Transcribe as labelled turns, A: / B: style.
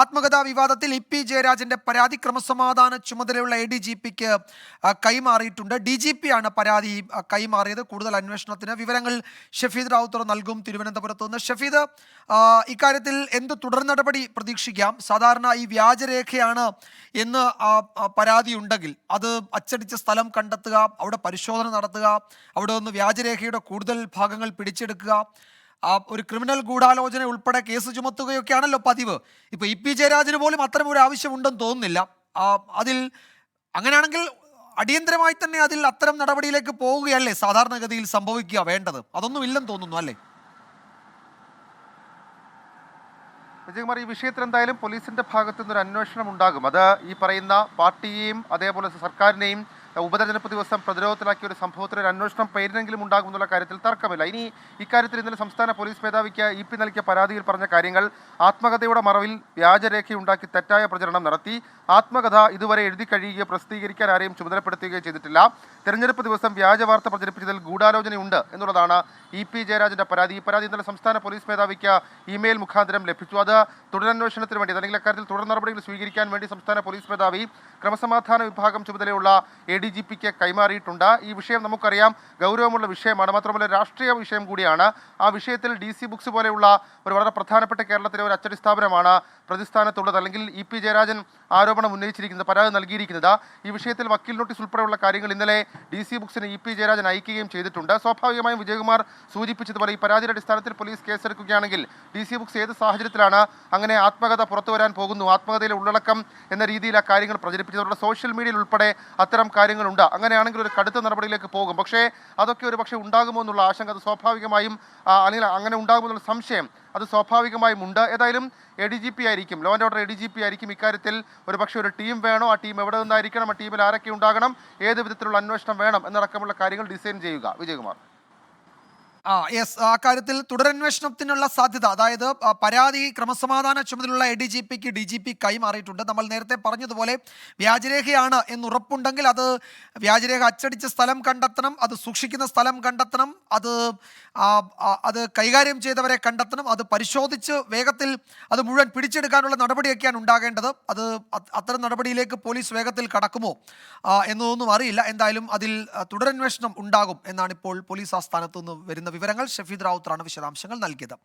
A: ആത്മകഥാ വിവാദത്തിൽ E P ജയരാജന്റെ പരാതി ക്രമസമാധാന ചുമതലയുള്ള എ ഡി ജി പിക്ക് കൈമാറിയിട്ടുണ്ട്. ഡി ജി പി ആണ് പരാതി കൈമാറിയത്. കൂടുതൽ അന്വേഷണത്തിന് വിവരങ്ങൾ ഷഫീദ് റാവുത്തർ നൽകും തിരുവനന്തപുരത്ത് നിന്ന്. ഷഫീദ് ഇക്കാര്യത്തിൽ എന്ത് തുടർ നടപടി പ്രതീക്ഷിക്കാം? സാധാരണ ഈ വ്യാജരേഖയാണ് എന്ന് പരാതി ഉണ്ടെങ്കിൽ അത് അച്ചടിച്ച സ്ഥലം കണ്ടെത്തുക അവിടെ പരിശോധന നടത്തുക അവിടെ നിന്ന് വ്യാജരേഖയുടെ കൂടുതൽ ഭാഗങ്ങൾ പിടിച്ചെടുക്കുക ഒരു ക്രിമിനൽ ഗൂഢാലോചന ഉൾപ്പെടെ കേസ് ചുമത്തുകയൊക്കെയാണല്ലോ പതിവ്. ഇപ്പൊ ഇ പി ജയരാജന് പോലും അത്തരം ഒരു ആവശ്യമുണ്ടെന്ന് തോന്നുന്നില്ല. അതിൽ അങ്ങനെയാണെങ്കിൽ അടിയന്തരമായി തന്നെ അതിൽ അത്തരം നടപടിയിലേക്ക് പോവുകയല്ലേ സാധാരണഗതിയിൽ സംഭവിക്കുക വേണ്ടത്? അതൊന്നും ഇല്ലെന്ന് തോന്നുന്നു അല്ലേ?
B: വിജയകുമാർ ഈ വിഷയത്തിൽ എന്തായാലും പോലീസിന്റെ ഭാഗത്തു നിന്നൊരു അന്വേഷണം ഉണ്ടാകും. അത് ഈ പറയുന്ന പാർട്ടിയെയും അതേപോലെ സർക്കാരിനെയും ഉപതെരഞ്ഞെടുപ്പ് ദിവസം പ്രതിരോധത്തിലാക്കിയ ഒരു സംഭവത്തിൽ ഒരു അന്വേഷണം പേരിനെങ്കിലും ഉണ്ടാകും എന്നുള്ള കാര്യത്തിൽ തർക്കമില്ല. ഇനി ഇക്കാര്യത്തിൽ ഇന്നലെ സംസ്ഥാന പോലീസ് മേധാവിക്ക് ഇ പി നൽകിയ പരാതിയിൽ പറഞ്ഞ കാര്യങ്ങൾ ആത്മകഥയുടെ മറവിൽ വ്യാജരേഖയുണ്ടാക്കി തെറ്റായ പ്രചരണം നടത്തി ആത്മകഥ ഇതുവരെ എഴുതി കഴിയുകയോ പ്രസിദ്ധീകരിക്കാൻ ആരെയും ചുമതലപ്പെടുത്തുകയോ ചെയ്തിട്ടില്ല. തെരഞ്ഞെടുപ്പ് ദിവസം വ്യാജ വാർത്ത പ്രചരിപ്പിച്ചതിൽ ഗൂഢാലോചനയുണ്ട് എന്നുള്ളതാണ് ഇ പി ജയരാജന്റെ പരാതി. ഈ പരാതി ഇന്നലെ സംസ്ഥാന പോലീസ് മേധാവിക്ക് ഇമെയിൽ മുഖാന്തരം ലഭിച്ചു. അത് തുടരന്വേഷണത്തിന് വേണ്ടി അല്ലെങ്കിൽ അക്കാര്യത്തിൽ തുടർ നടപടികൾ സ്വീകരിക്കാൻ വേണ്ടി സംസ്ഥാന പോലീസ് മേധാവി ക്രമസമാധാന വിഭാഗം ചുമതലയുള്ള എ ഡി ജി പിക്ക് കൈമാറിയിട്ടുണ്ട്? ഈ വിഷയം നമുക്കറിയാം. ഗൗരവമുള്ള വിഷയമാണ്. മാത്രമല്ല രാഷ്ട്രീയ വിഷയം കൂടിയാണ്. ആ വിഷയത്തിൽ ഡി സി ബുക്സ് പോലെയുള്ള ഒരു വളരെ പ്രധാനപ്പെട്ട കേരളത്തിലെ ഒരു അച്ചടി സ്ഥാപനമാണ് പ്രതിസ്ഥാനത്തുള്ളത് അല്ലെങ്കിൽ ഇ പി ജയരാജൻ ആരോപണം ഉന്നയിച്ചിരിക്കുന്നത് പരാതി നൽകിയിരിക്കുന്നത്. ഈ വിഷയത്തിൽ വക്കീൽ നോട്ടീസ് ഉൾപ്പെടെയുള്ള കാര്യങ്ങൾ ഇന്നലെ ഡി സി ബുക്സിന് ഇ പി ജയരാജൻ അയക്കുകയും ചെയ്തിട്ടുണ്ട്. സ്വാഭാവികമായും വിജയകുമാർ സൂചിപ്പിച്ചതുപോലെ ഈ പരാതിയുടെ അടിസ്ഥാനത്തിൽ പോലീസ് കേസെടുക്കുകയാണെങ്കിൽ ഡി സി ബുക്സ് ഏത് സാഹചര്യത്തിലാണ് അങ്ങനെ ആത്മകഥ പുറത്തു വരാൻ പോകുന്നു ആത്മകഥയിലെ ഉള്ളടക്കം എന്ന രീതിയിൽ ആ കാര്യങ്ങൾ പ്രചരിപ്പിച്ചതുകൊണ്ട് സോഷ്യൽ മീഡിയയിൽ ഉൾപ്പെടെ അത്തരം കാര്യങ്ങളുണ്ട്. അങ്ങനെയാണെങ്കിൽ ഒരു കടുത്ത നടപടിയിലേക്ക് പോകും. പക്ഷേ അതൊക്കെ ഒരു പക്ഷേ ഉണ്ടാകുമോ എന്നുള്ള ആശങ്ക സ്വാഭാവികമായും അല്ലെങ്കിൽ അങ്ങനെ ഉണ്ടാകുമോ എന്നുള്ള സംശയം അത് സ്വാഭാവികമായും ഉണ്ട്. ഏതായാലും എ ഡി ജി പി ആയിരിക്കും law and order A D G P ആയിരിക്കും ഇക്കാര്യത്തിൽ ഒരു പക്ഷേ ഒരു ടീം വേണോ ആ ടീം എവിടെ നിന്നായിരിക്കണം ആ ടീമിൽ ആരൊക്കെ ഉണ്ടാകണം ഏത് വിധത്തിലുള്ള അന്വേഷണം വേണം എന്നടക്കമുള്ള കാര്യങ്ങൾ ഡിസൈൻ ചെയ്യുക. വിജയകുമാർ.
A: ആ യെസ് ആ കാര്യത്തിൽ തുടരന്വേഷണത്തിനുള്ള സാധ്യത അതായത് പരാതി ക്രമസമാധാന ചുമതലയുള്ള എ ഡി ജി പിക്ക് ഡി ജി പി കൈമാറിയിട്ടുണ്ട്. നമ്മൾ നേരത്തെ പറഞ്ഞതുപോലെ വ്യാജരേഖയാണ് എന്ന് ഉറപ്പുണ്ടെങ്കിൽ അത് വ്യാജരേഖ അച്ചടിച്ച സ്ഥലം കണ്ടെത്തണം അത് സൂക്ഷിക്കുന്ന സ്ഥലം കണ്ടെത്തണം അത് അത് കൈകാര്യം ചെയ്തവരെ കണ്ടെത്തണം അത് പരിശോധിച്ച് വേഗത്തിൽ അത് മുഴുവൻ പിടിച്ചെടുക്കാനുള്ള നടപടിയൊക്കെയാണ് ഉണ്ടാകേണ്ടത്. അത് അത് അത്തരം നടപടിയിലേക്ക് പോലീസ് വേഗത്തിൽ കടക്കുമോ എന്നൊന്നും അറിയില്ല. എന്തായാലും അതിൽ തുടരന്വേഷണം ഉണ്ടാകും എന്നാണ് ഇപ്പോൾ പോലീസ് ആസ്ഥാനത്തു നിന്ന് വരുന്ന വിവരങ്ങൾ ഷഫീദ് റാവുത്തറാണ് വിശദാംശങ്ങൾ നൽകിയത്.